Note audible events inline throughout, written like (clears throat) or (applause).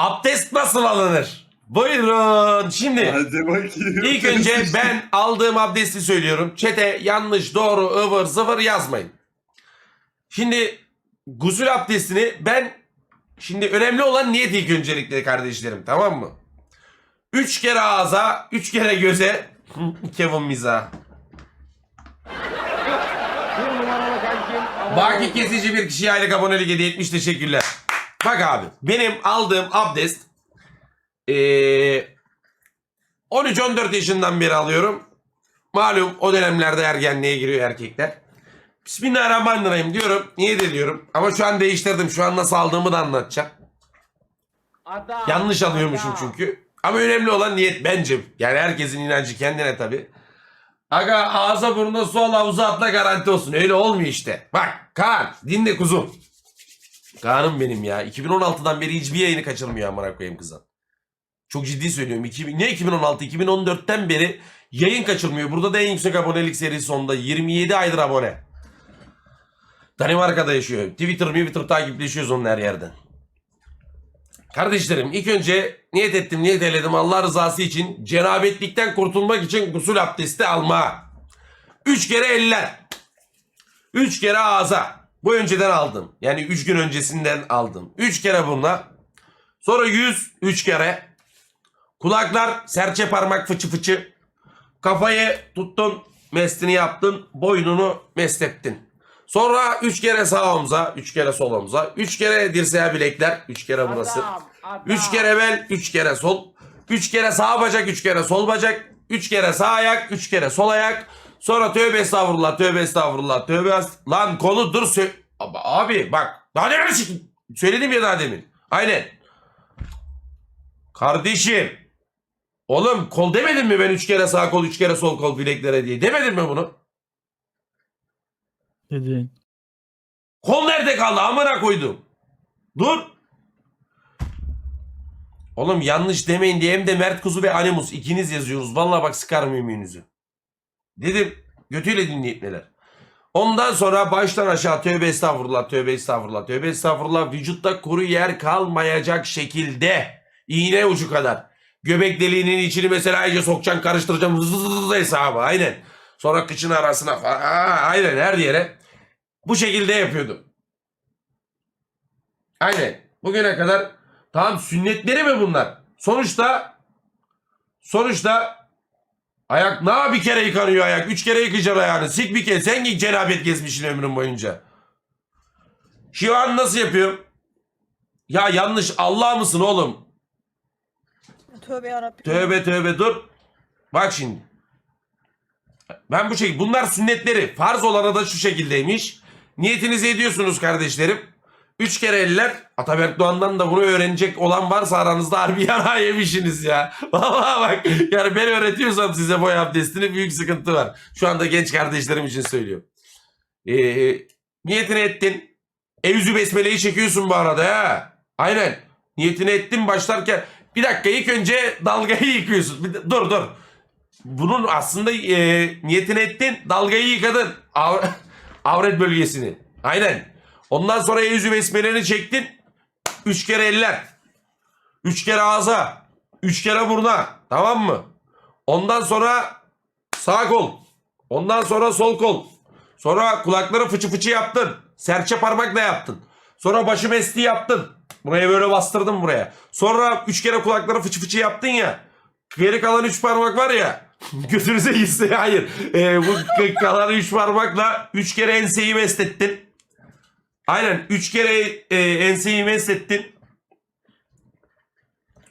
Abdest nasıl alınır? Buyurun. Şimdi Hadi bakayım. ilk önce ben aldığım abdesti söylüyorum. Çete yanlış, doğru, ıvır, zıvır yazmayın. Şimdi gusül abdestini ben şimdi önemli olan niyet ilk öncelikle kardeşlerim tamam mı? Üç kere ağza, üç kere göze. (laughs) Kevin Miza. Baki kesici bir kişiye aylık abonelik hediye etmiş teşekkürler. Bak abi benim aldığım abdest eee 13-14 yaşından beri alıyorum. Malum o dönemlerde ergenliğe giriyor erkekler. Bismillahirrahmanirrahim diyorum. Niyet ediyorum. Ama şu an değiştirdim. Şu an nasıl aldığımı da anlatacağım. Adam, Yanlış alıyormuşum adam. çünkü. Ama önemli olan niyet bence. Yani herkesin inancı kendine tabi. Aga ağza burnuna su al havuza atla garanti olsun. Öyle olmuyor işte. Bak Kaan dinle kuzum. Kaan'ım benim ya. 2016'dan beri hiçbir yayını kaçırmıyor amına koyayım kızım. Çok ciddi söylüyorum. 2000, ne 2016? 2014'ten beri yayın kaçırmıyor. Burada da en yüksek abonelik serisi sonunda. 27 aydır abone. Danimarka'da yaşıyor. Twitter, Twitter takipleşiyoruz onun her yerden. Kardeşlerim ilk önce niyet ettim niyet eyledim Allah rızası için cenabetlikten kurtulmak için gusül abdesti alma. Üç kere eller. Üç kere ağza. Bu önceden aldım. Yani üç gün öncesinden aldım. Üç kere bununla. Sonra yüz üç kere. Kulaklar serçe parmak fıçı fıçı. Kafayı tuttun mestini yaptın. Boynunu meslettin. Sonra üç kere sağ omza, üç kere sol omza, üç kere dirseğe bilekler, üç kere burası. Adam, adam. Üç kere bel, üç kere sol. Üç kere sağ bacak, üç kere sol bacak. Üç kere sağ ayak, üç kere sol ayak. Sonra tövbe estağfurullah, tövbe estağfurullah, tövbe est- Lan kolu dur sö- Abi, bak. Daha sik- Söyledim ya daha demin. Aynen. Kardeşim. Oğlum kol demedim mi ben üç kere sağ kol, üç kere sol kol bileklere diye? Demedim mi bunu? Dedin. Kol nerede kaldı? Amına koydum. Dur. Oğlum yanlış demeyin diye hem de Mert Kuzu ve Animus ikiniz yazıyoruz. Vallahi bak sıkar mümiğinizi. Dedim götüyle dinleyip neler. Ondan sonra baştan aşağı tövbe estağfurullah, tövbe estağfurullah, tövbe estağfurullah vücutta kuru yer kalmayacak şekilde iğne ucu kadar. Göbek deliğinin içini mesela iyice sokacaksın karıştıracaksın zızızız hesabı aynen. Sonra kıçın arasına falan Aa, aynen her yere bu şekilde yapıyordum. Aynen. Bugüne kadar tamam sünnetleri mi bunlar? Sonuçta sonuçta ayak ne bir kere yıkanıyor ayak. Üç kere yıkayacaksın ayağını. Sik bir kere. Sen cenabet gezmişsin ömrün boyunca. Şu an nasıl yapıyorum? Ya yanlış Allah mısın oğlum? Tövbe yarabbim. Tövbe tövbe dur. Bak şimdi. Ben bu şekilde bunlar sünnetleri. Farz olana da şu şekildeymiş. Niyetinizi ediyorsunuz kardeşlerim. Üç kere eller. Ataberk Doğan'dan da bunu öğrenecek olan varsa aranızda harbi (laughs) yana yemişsiniz ya. Vallahi bak yani ben öğretiyorsam size boy abdestini büyük sıkıntı var. Şu anda genç kardeşlerim için söylüyorum. Ee, niyetini ettin. Evzü besmeleyi çekiyorsun bu arada ya. Aynen. Niyetini ettin başlarken. Bir dakika ilk önce dalgayı yıkıyorsun. Bir dur dur. Bunun aslında e, niyetini ettin. Dalgayı yıkadın. Av- (laughs) avret bölgesini. Aynen. Ondan sonra evzü besmeleni çektin. Üç kere eller. Üç kere ağza. Üç kere burna. Tamam mı? Ondan sonra sağ kol. Ondan sonra sol kol. Sonra kulakları fıçı fıçı yaptın. Serçe parmakla yaptın. Sonra başı mesleği yaptın. Buraya böyle bastırdın buraya. Sonra üç kere kulakları fıçı fıçı yaptın ya. Geri kalan üç parmak var ya. (laughs) Götünüze gitse hayır. Ee, bu kalan üç parmakla üç kere enseyi meslettin. Aynen üç kere e, enseyi meslettin.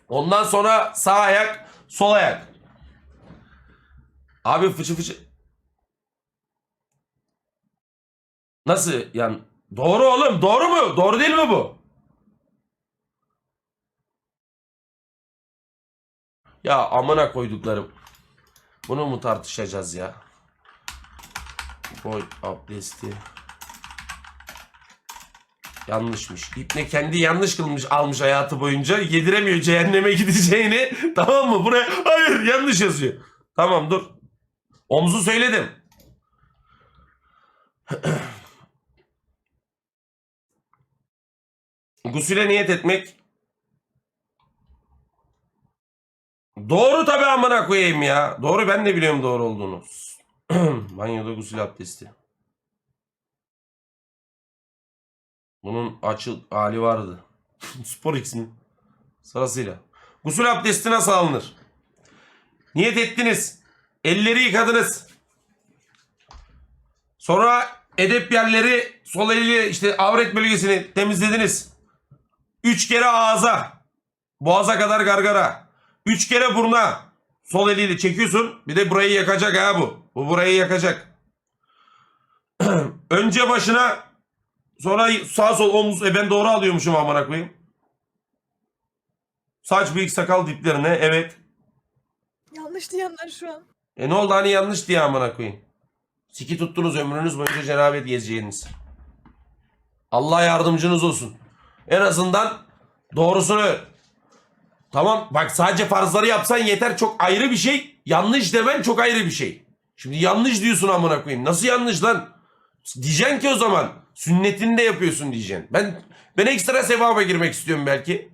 Ondan sonra sağ ayak, sol ayak. Abi fıçı fıçı. Nasıl yani? Doğru oğlum. Doğru mu? Doğru değil mi bu? Ya amına koyduklarım. Bunu mu tartışacağız ya? Boy abdesti. Yanlışmış. İpne kendi yanlış kılmış almış hayatı boyunca. Yediremiyor cehenneme (laughs) gideceğini. tamam mı? Buraya hayır yanlış yazıyor. Tamam dur. Omzu söyledim. (clears throat) Gusüle niyet etmek Doğru tabi amına koyayım ya. Doğru ben de biliyorum doğru olduğunu. (clears throat) Banyoda gusül abdesti. Bunun açıl hali vardı. (laughs) Spor X mi? Sırasıyla. Gusül abdesti nasıl alınır? Niyet ettiniz. Elleri yıkadınız. Sonra edep yerleri sol eliyle işte avret bölgesini temizlediniz. Üç kere ağza. Boğaza kadar gargara. Üç kere buruna. Sol eliyle çekiyorsun. Bir de burayı yakacak ha bu. Bu burayı yakacak. (clears throat) Önce başına sonra sağ sol omuz. E ben doğru alıyormuşum amına koyayım. Saç büyük sakal diplerine evet. Yanlış diyenler şu an. E ne oldu hani yanlış diye amına koyayım. Siki tuttunuz ömrünüz boyunca cenabet gezeceğiniz. Allah yardımcınız olsun. En azından doğrusunu. Tamam bak sadece farzları yapsan yeter çok ayrı bir şey. Yanlış demen çok ayrı bir şey. Şimdi yanlış diyorsun amına koyayım. Nasıl yanlış lan? Diyeceksin ki o zaman sünnetini de yapıyorsun diyeceksin. Ben ben ekstra sevaba girmek istiyorum belki.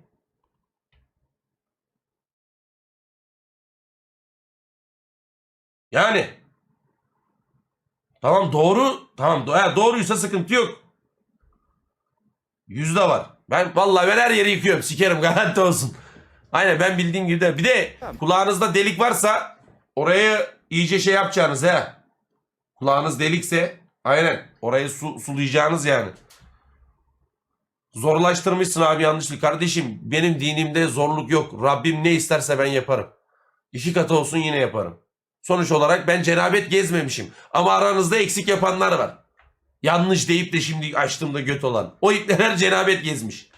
Yani Tamam doğru. Tamam do eğer doğruysa sıkıntı yok. Yüzde var. Ben vallahi ben her yeri yıkıyorum. Sikerim (laughs) garanti olsun. Aynen ben bildiğim gibi de. Bir de kulağınızda delik varsa orayı iyice şey yapacağınız he. Kulağınız delikse aynen orayı su, sulayacağınız yani. Zorlaştırmışsın abi yanlışlık. Kardeşim benim dinimde zorluk yok. Rabbim ne isterse ben yaparım. İki katı olsun yine yaparım. Sonuç olarak ben cenabet gezmemişim. Ama aranızda eksik yapanlar var. Yanlış deyip de şimdi açtığımda göt olan. O ipneler (laughs) cenabet gezmiş.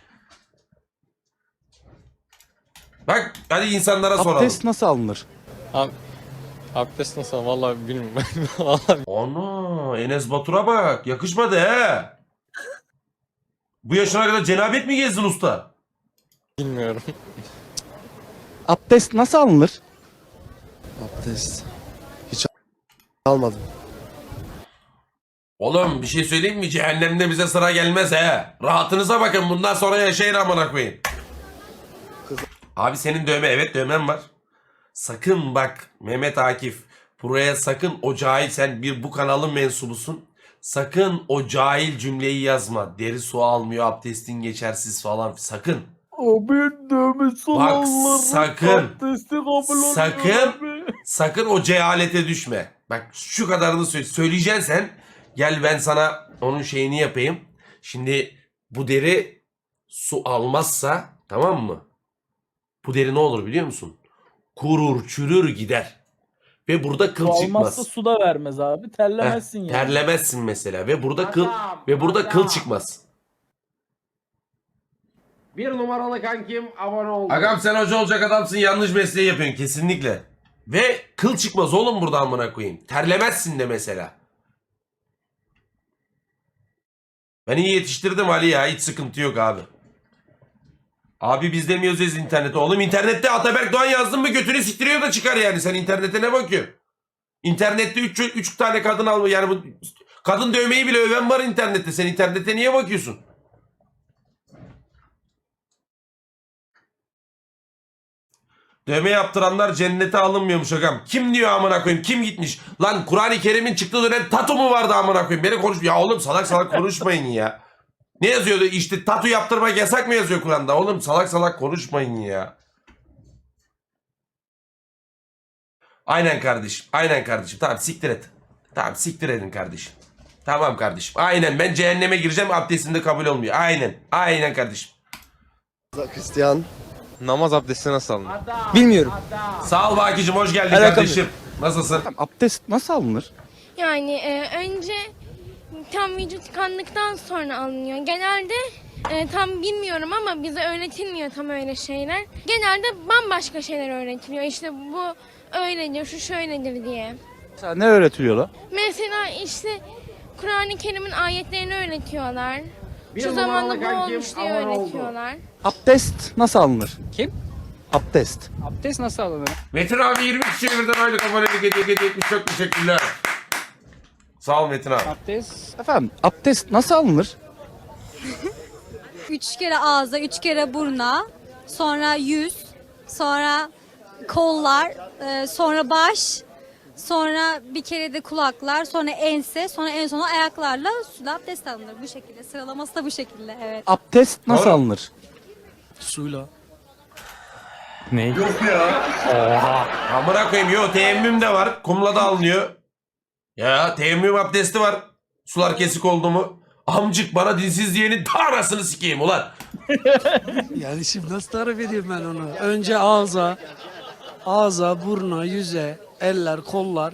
Bak hadi insanlara soralım. Abdest nasıl alınır? Abi, abdest nasıl? Vallahi bilmiyorum. (laughs) Vallahi Ana Enes Batur'a bak. Yakışmadı he. Bu yaşına kadar cenabet mi gezdin usta? bilmiyorum. Abdest nasıl alınır? Abdest. Hiç almadım. Oğlum bir şey söyleyeyim mi? Cehennemde bize sıra gelmez he. Rahatınıza bakın bundan sonra yaşayın amına koyayım. Abi senin dövme evet dövmen var. Sakın bak Mehmet Akif buraya sakın o cahil sen bir bu kanalın mensubusun. Sakın o cahil cümleyi yazma. Deri su almıyor abdestin geçersiz falan sakın. Abi dövmesi Bak, sakın. Sakın. Sakın o cehalete düşme. Bak şu kadarını söyle. Söyleyeceksin sen. Gel ben sana onun şeyini yapayım. Şimdi bu deri su almazsa tamam mı? Bu deri ne olur biliyor musun? Kurur, çürür gider. Ve burada kıl Olmazsa çıkmaz. su da vermez abi. Heh, Terlemezsin yani. terlemezsin mesela ve burada kıl Adam, ve burada kıl adam. çıkmaz. Bir numaralı kankim abone oldu. Agam sen hoca olacak adamsın yanlış mesleği yapıyorsun kesinlikle. Ve kıl çıkmaz oğlum buradan amına koyayım. Terlemezsin de mesela. Ben iyi yetiştirdim Ali ya hiç sıkıntı yok abi. Abi biz demiyoruz ya internete. Oğlum internette Ataberk Doğan yazdın mı götünü siktiriyor da çıkar yani. Sen internete ne bakıyorsun? İnternette 3 üç tane kadın alma yani bu kadın dövmeyi bile öven var internette. Sen internete niye bakıyorsun? Dövme yaptıranlar cennete alınmıyormuş agam. Kim diyor amına koyayım? Kim gitmiş? Lan Kur'an-ı Kerim'in çıktığı dönem tatu mu vardı amına koyayım? Beni konuş. Ya oğlum salak salak konuşmayın ya. Ne yazıyordu? İşte tatu yaptırmak yasak mı yazıyor Kur'an'da? Oğlum salak salak konuşmayın ya. Aynen kardeşim. Aynen kardeşim. Tamam siktir et. Tamam siktir edin kardeşim. Tamam kardeşim. Aynen ben cehenneme gireceğim abdestim de kabul olmuyor. Aynen. Aynen kardeşim. Hristiyan. Namaz abdesti nasıl alınır? Bilmiyorum. Sağ ol Bakicim hoş geldin Alakam kardeşim. Nasılsın? Abdest nasıl alınır? Yani e, önce tam vücut yıkandıktan sonra alınıyor. Genelde e, tam bilmiyorum ama bize öğretilmiyor tam öyle şeyler. Genelde bambaşka şeyler öğretiliyor. İşte bu öyledir, şu şöyledir diye. Mesela ne öğretiliyorlar? Mesela işte Kur'an-ı Kerim'in ayetlerini öğretiyorlar. Bir Şu zamanda bu olmuş diye öğretiyorlar. Abdest nasıl alınır? Kim? Abdest. Abdest nasıl alınır? Metin abi 20 kişiye birden aylık abonelik hediye hediye etmiş. Çok teşekkürler. Sağ ol Metin abi. Abdest Efendim abdest nasıl alınır? (laughs) Üç kere ağza, üç kere buruna, sonra yüz, sonra kollar, e, sonra baş, sonra bir kere de kulaklar, sonra ense, sonra en sona ayaklarla suda abdest alınır bu şekilde. Sıralaması da bu şekilde evet. Abdest nasıl Doğru. alınır? Suyla. ne? Amına koyayım yo teyemmüm de var. Kumla da alınıyor. Ya teyemmüm abdesti var. Sular kesik oldu mu? Amcık bana dinsiz diyenin ta arasını sikeyim ulan. (laughs) Yani şimdi nasıl tarif edeyim ben onu? Önce ağza, ağza, burna, yüze, eller, kollar,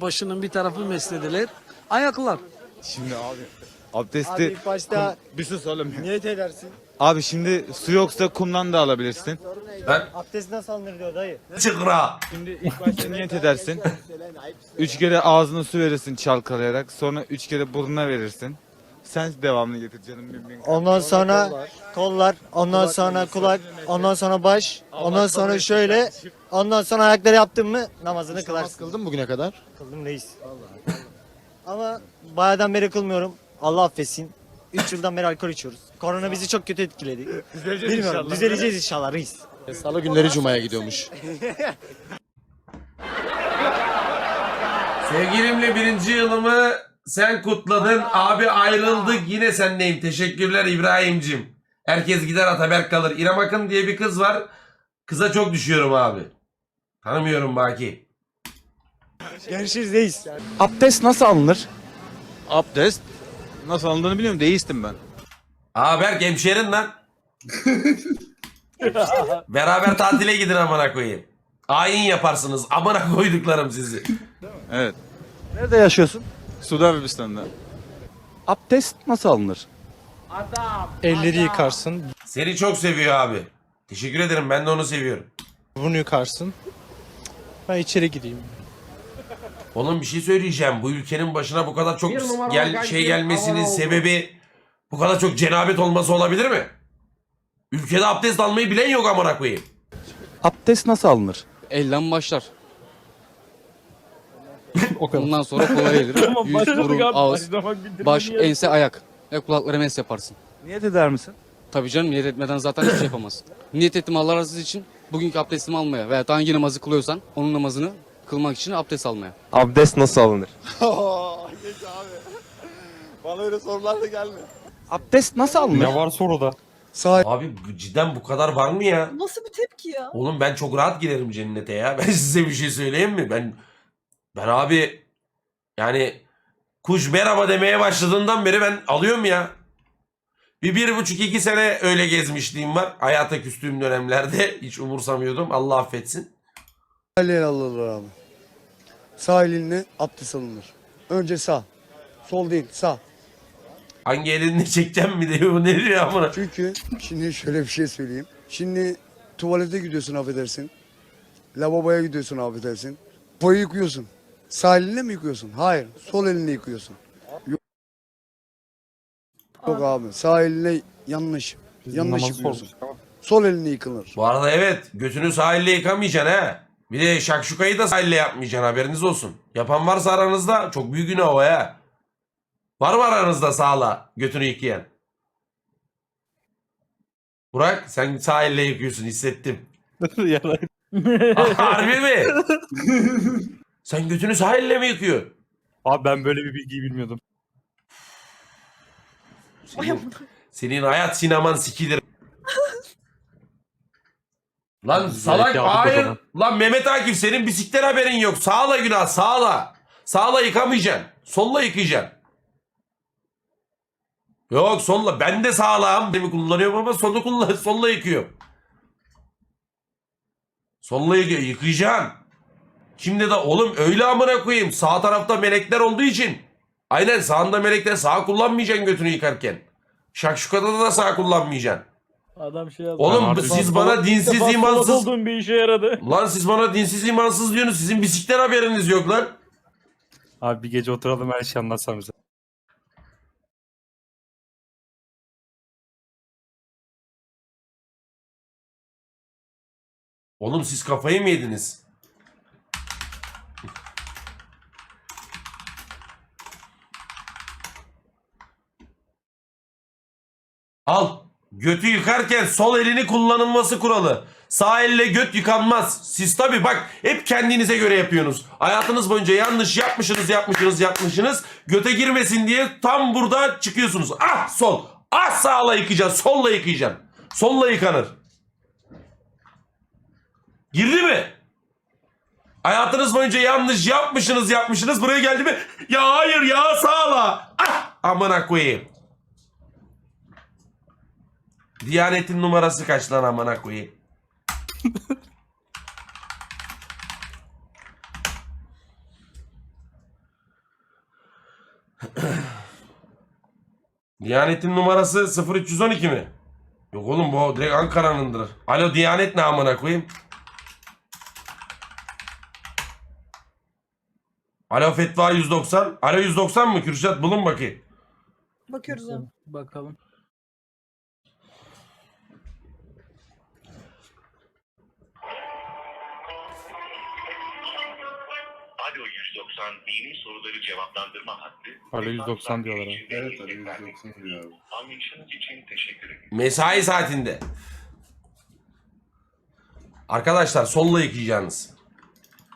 başının bir tarafı mesledilir. Ayaklar. Şimdi abi abdesti Abi ilk başta bir sus oğlum. niyet edersin. Abi şimdi su yoksa kumdan da alabilirsin. Ben Abdest nasıl alınır diyor dayı. çıkra. Şimdi ilk başta niyet edersin. Üç kere ağzına su verirsin çalkalayarak. Sonra üç kere burnuna verirsin. Sen devamını getir canım benim. Ondan sonra kollar, ondan sonra kulak, ondan sonra baş, ondan sonra şöyle, ondan sonra ayakları yaptın mı namazını kılarsın. Kıldın bugüne kadar? Kıldım reis. Ama bayağıdan beri kılmıyorum. Allah affetsin. 3 yıldan beri alkol içiyoruz. Korona bizi çok kötü etkiledi. Bilmiyorum. Düzeleceğiz inşallah reis. Salı günleri cumaya gidiyormuş. (laughs) Sevgilimle birinci yılımı sen kutladın. Abi ayrıldık yine sendeyim. Teşekkürler İbrahim'cim. Herkes gider Ataberk kalır. İrem Akın diye bir kız var. Kıza çok düşüyorum abi. Tanımıyorum Baki. Görüşürüz reis. Abdest nasıl alınır? Abdest nasıl alındığını biliyorum. Deistim ben. Aa Berk hemşerin lan. Beraber tatile gidin amına koyayım. Ayin yaparsınız. Amına koyduklarım sizi. Evet. Nerede yaşıyorsun? Suudi Arabistan'da. Abdest nasıl alınır? Elleri yıkarsın, Seni çok seviyor abi. Teşekkür ederim. Ben de onu seviyorum. bunu yıkarsın. Ben içeri gideyim. Oğlum bir şey söyleyeceğim. Bu ülkenin başına bu kadar çok Bir numaralı gel kanki, şey gelmesinin oldu. sebebi bu kadar çok cenabet olması olabilir mi? Ülkede abdest almayı bilen yok amına koyayım. Abdest nasıl alınır? Elden başlar. (laughs) O kadar. Ondan sonra kolay gelir. (laughs) Yüz, burun, ağız, baş, ense, ayak. Ve kulaklara mes yaparsın. Niyet eder misin? Tabii canım niyet etmeden zaten hiçbir şey yapamaz. Niyet ettim Allah razı için bugünkü abdestimi almaya veya hangi namazı kılıyorsan onun namazını kılmak için abdest almaya. Abdest nasıl alınır? (laughs) Bana öyle sorular da gelme. Abdest nasıl alınır? Ne var soruda? Sağ Abi bu cidden bu kadar var mı ya? Nasıl bir tepki ya? Oğlum ben çok rahat girerim cennete ya. (laughs) Ben size bir şey söyleyeyim mi? Ben ben abi yani kuş merhaba demeye başladığından beri ben alıyorum ya. Bir bir buçuk iki sene öyle gezmişliğim var. Hayata küstüğüm dönemlerde (laughs) hiç umursamıyordum. Allah affetsin. Eline alınır abi. Sağ elinle abdest alınır. Önce sağ. Sol değil sağ. Hangi elini çekeceğim mi diyor. Bu ne diyor amına? Çünkü şimdi şöyle bir şey söyleyeyim. Şimdi tuvalete gidiyorsun affedersin. Lavaboya gidiyorsun affedersin. Boyu yıkıyorsun. Sağ elinle mi yıkıyorsun? Hayır. Sol elinle yıkıyorsun. Yok, Yok abi. Sağ elinle yanlış. Yanlış yıkıyorsun. Sol elinle yıkılır. Bu arada evet götünü sahille yıkamayacaksın ha. Bir de şakşukayı da sahille yapmayacaksın haberiniz olsun. Yapan varsa aranızda çok büyük günah o ya. Var mı aranızda sağla götünü yıkayan? Burak sen sahille yıkıyorsun hissettim. Harbi mi? sen götünü sahille mi yıkıyor? Abi ben böyle bir bilgiyi bilmiyordum. Senin, senin hayat sineman sikilir. Lan salak yaptık o hayır. zaman. Lan Mehmet Akif senin bisikletten haberin yok. Sağla günah sağla. Sağla yıkamayacaksın. Solla yıkayacaksın. Yok solla. Ben de sağlam. Beni kullanıyorum ama solu kullan (laughs) solla yıkıyorum. Solla yıkıyor. Yıkayacaksın. Şimdi de oğlum öyle amına koyayım. Sağ tarafta melekler olduğu için. Aynen sağında melekler sağ kullanmayacaksın götünü yıkarken. Şakşukada da sağ kullanmayacaksın. Adam şey yazdı. Oğlum artık- siz bana dinsiz imansız... bir işe yaradı. Lan siz bana dinsiz imansız diyorsunuz. Sizin bisikletten haberiniz yok lan. Abi bir gece oturalım her şeyi anlatsam bize. Oğlum siz kafayı mı yediniz? Al. Götü yıkarken sol elini kullanılması kuralı. Sağ elle göt yıkanmaz. Siz tabi bak hep kendinize göre yapıyorsunuz. Hayatınız boyunca yanlış yapmışsınız yapmışsınız yapmışsınız. Göte girmesin diye tam burada çıkıyorsunuz. Ah sol. Ah sağla yıkayacaksın. Solla yıkayacaksın. Solla yıkanır. Girdi mi? Hayatınız boyunca yanlış yapmışsınız yapmışsınız. Buraya geldi mi? Ya hayır ya sağla. Ah amına koyayım. Diyanetin numarası kaç lan amına koyayım? Diyanetin numarası 0312 mi? Yok oğlum bu direkt Ankara'nındır. Alo Diyanet ne amına koyayım? Alo Fetva 190. Alo 190 mı? Kürşat bulun bakayım. Bakıyoruz abi. Bakalım. Alo 190 dini soruları cevaplandırma hattı. Alo 190 diyorlar abi. Evet alo 190 diyor abi. Anlayışınız için teşekkür ederim. Mesai saatinde. Arkadaşlar solla yıkayacaksınız.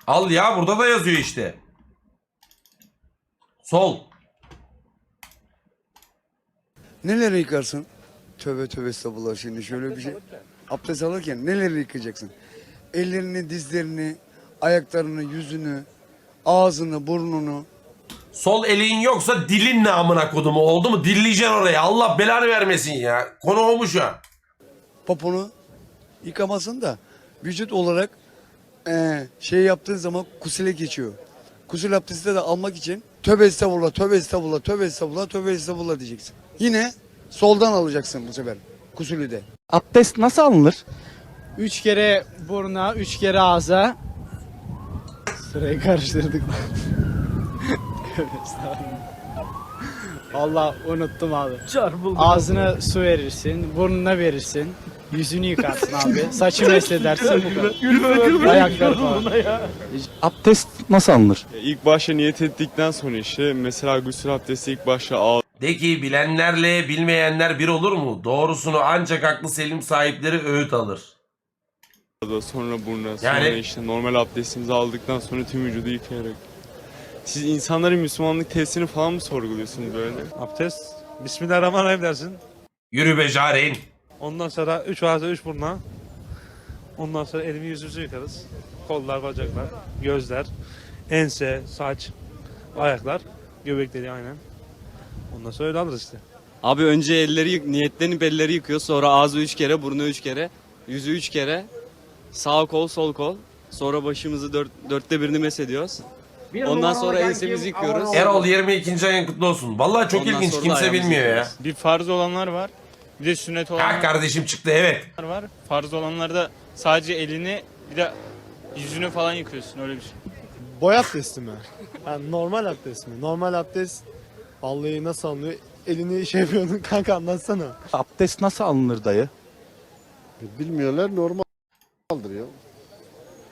Al ya burada da yazıyor işte. Sol. Neleri yıkarsın? Tövbe tövbe estağfurullah şimdi şöyle bir şey. Abdest alırken neleri yıkayacaksın? Ellerini, dizlerini, ayaklarını, yüzünü, ağzını, burnunu. Sol elin yoksa dilin ne amına kodumu oldu mu? Dilleyeceksin oraya. Allah belanı vermesin ya. Konu olmuş ya. poponu yıkamasın da vücut olarak eee, şey yaptığın zaman kusile geçiyor. Kusul abdesti de almak için tövbe estağfurullah, tövbe estağfurullah, tövbe estağfurullah, tövbe estağfurullah diyeceksin. Yine soldan alacaksın bu sefer kusulü de. Abdest nasıl alınır? Üç kere buruna, üç kere ağza. Sırayı karıştırdık. Valla unuttum abi. Çarpıldı. Ağzına su verirsin, burnuna verirsin. Yüzünü yıkarsın abi. Saçı mesledersin bu kadar. Gülme gülme. Ayaklar falan. Abdest nasıl alınır? İlk başta niyet ettikten sonra işte mesela gusül abdesti ilk başta De ki bilenlerle bilmeyenler bir olur mu? Doğrusunu ancak aklı selim sahipleri öğüt alır. Sonra buruna sonra Yani- işte normal abdestimizi aldıktan sonra tüm vücudu yıkayarak. Siz insanların Müslümanlık testini falan mı sorguluyorsunuz böyle? Abdest. Bismillahirrahmanirrahim dersin. Yürü be Jareyn. Ondan sonra üç ağza üç buruna. Ondan sonra elimi yüzümüzü yıkarız. Kollar, bacaklar, gözler, ense, saç, ayaklar, göbekleri aynen. Ondan sonra öyle alırız işte. Abi önce elleri yık, niyetlenip elleri yıkıyor. Sonra ağzı üç kere, burnu üç kere, yüzü üç kere. Sağ kol, sol kol. Sonra başımızı dört, dörtte birini mesediyoruz. Bir Ondan numaralı sonra kankim, ensemizi yıkıyoruz. oldu. Erol 22. ayın kutlu olsun. Vallahi çok Ondan ilginç. sonra Kimse ayağımızı bilmiyor ya. yıkıyoruz. Bir farz olanlar var. Bir de sünnet Ha olanlar kardeşim çıktı evet. var. Farz olanlarda sadece elini bir de yüzünü falan yıkıyorsun öyle bir şey. Boy abdesti mi? Yani normal abdest mi? Normal abdest vallahi nasıl alınıyor? Elini şey yapıyordun (laughs) kanka anlatsana. Abdest nasıl alınır dayı? Bilmiyorlar normaldir ya.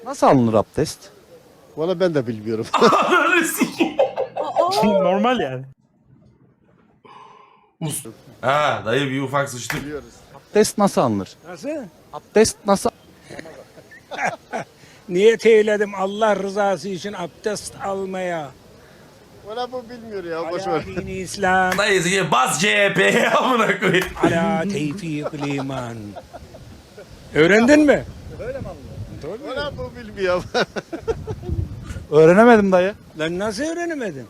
Nasıl alınır abdest? Valla ben de bilmiyorum. (laughs) Normal yani. Us- Ha dayı bir ufak sıçtık. Abdest nasıl alınır? Nasıl? Abdest nasıl (laughs) Niyet eyledim Allah rızası için abdest almaya. Valla bu bilmiyor ya boş ver. dini İslam, Dayı sikeyim. bas CHP amına koyayım. ala tevfikil iman. Öğrendin mi? Valla bu bilmiyor. Öğrenemedim dayı. Lan nasıl öğrenemedin?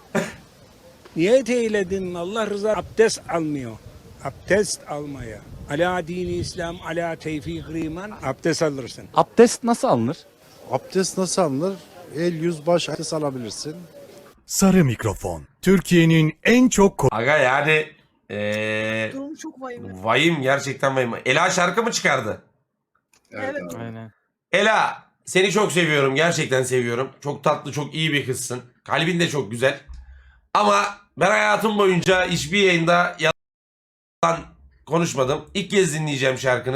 Niyet eyledim Allah rıza abdest almıyor. Abdest almaya. Ala dini İslam, ala tevfikil iman abdest alırsın. Abdest nasıl alınır? Abdest nasıl alınır? El, yüz, baş abdest alabilirsin. Sarı mikrofon. Türkiye'nin en çok Aga yani eee Durum çok vahim. vahim gerçekten vahim. Ela şarkı mı çıkardı? Evet. Aynen. Ela seni çok seviyorum. Gerçekten seviyorum. Çok tatlı, çok iyi bir kızsın. Kalbin de çok güzel. Ama ben hayatım boyunca hiçbir yayında yalan konuşmadım. İlk kez dinleyeceğim şarkını.